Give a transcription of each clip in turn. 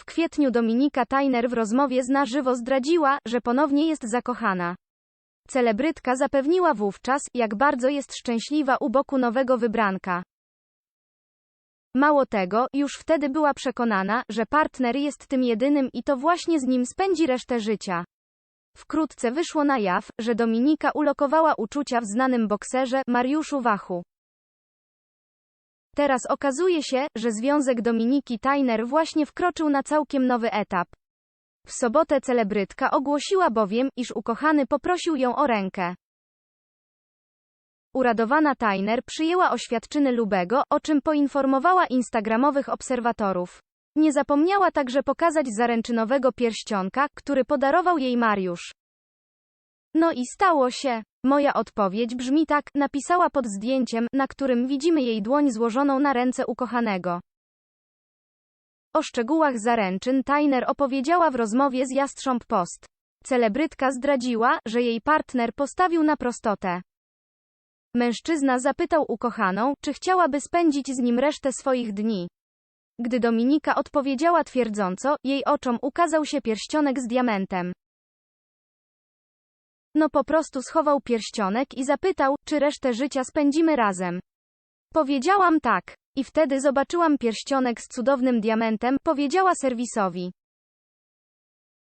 W kwietniu Dominika Tajner w rozmowie z Na żywo zdradziła, że ponownie jest zakochana. Celebrytka zapewniła wówczas, jak bardzo jest szczęśliwa u boku nowego wybranka. Mało tego, już wtedy była przekonana, że partner jest tym jedynym i to właśnie z nim spędzi resztę życia. Wkrótce wyszło na jaw, że Dominika ulokowała uczucia w znanym bokserze, Mariuszu Wachu. Teraz okazuje się, że związek Dominiki Tajner właśnie wkroczył na całkiem nowy etap. W sobotę celebrytka ogłosiła bowiem, iż ukochany poprosił ją o rękę. Uradowana Tajner przyjęła oświadczyny Lubego, o czym poinformowała instagramowych obserwatorów. Nie zapomniała także pokazać zaręczynowego pierścionka, który podarował jej Mariusz. No i stało się. Moja odpowiedź brzmi tak, napisała pod zdjęciem, na którym widzimy jej dłoń złożoną na ręce ukochanego. O szczegółach zaręczyn Tajner opowiedziała w rozmowie z Jastrząb Post. Celebrytka zdradziła, że jej partner postawił na prostotę. Mężczyzna zapytał ukochaną, czy chciałaby spędzić z nim resztę swoich dni. Gdy Dominika odpowiedziała twierdząco, jej oczom ukazał się pierścionek z diamentem. No po prostu schował pierścionek i zapytał, czy resztę życia spędzimy razem. Powiedziałam tak. I wtedy zobaczyłam pierścionek z cudownym diamentem, powiedziała serwisowi.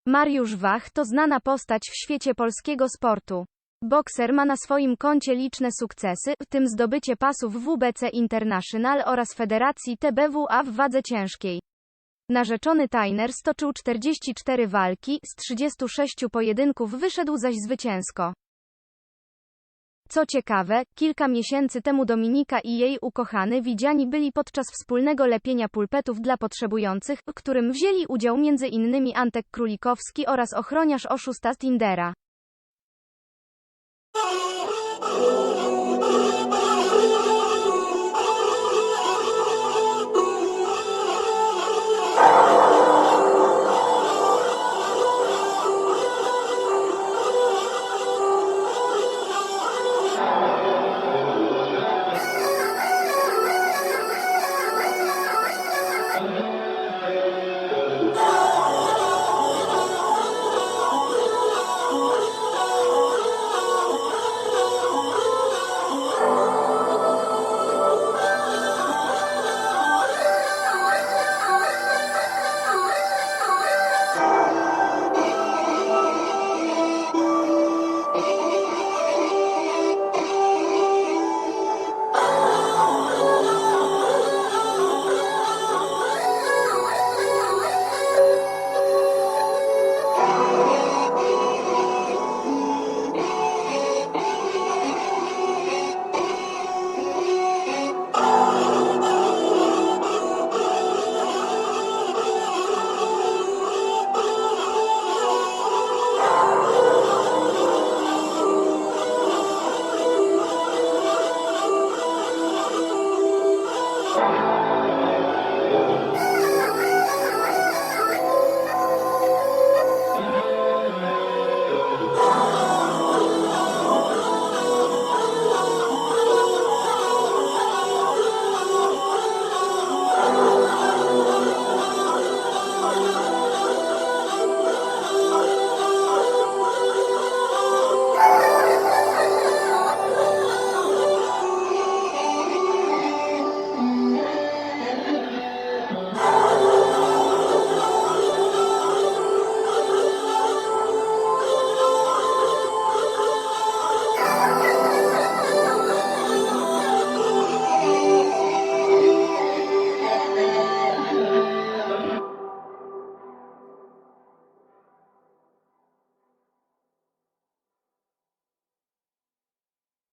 Mariusz Wach to znana postać w świecie polskiego sportu. Bokser ma na swoim koncie liczne sukcesy, w tym zdobycie pasów WBC International oraz Federacji TBWA w wadze ciężkiej. Narzeczony Tajner stoczył 44 walki, z 36 pojedynków wyszedł zaś zwycięsko. Co ciekawe, kilka miesięcy temu Dominika i jej ukochany widziani byli podczas wspólnego lepienia pulpetów dla potrzebujących, w którym wzięli udział m.in. Antek Królikowski oraz ochroniarz oszusta Tindera.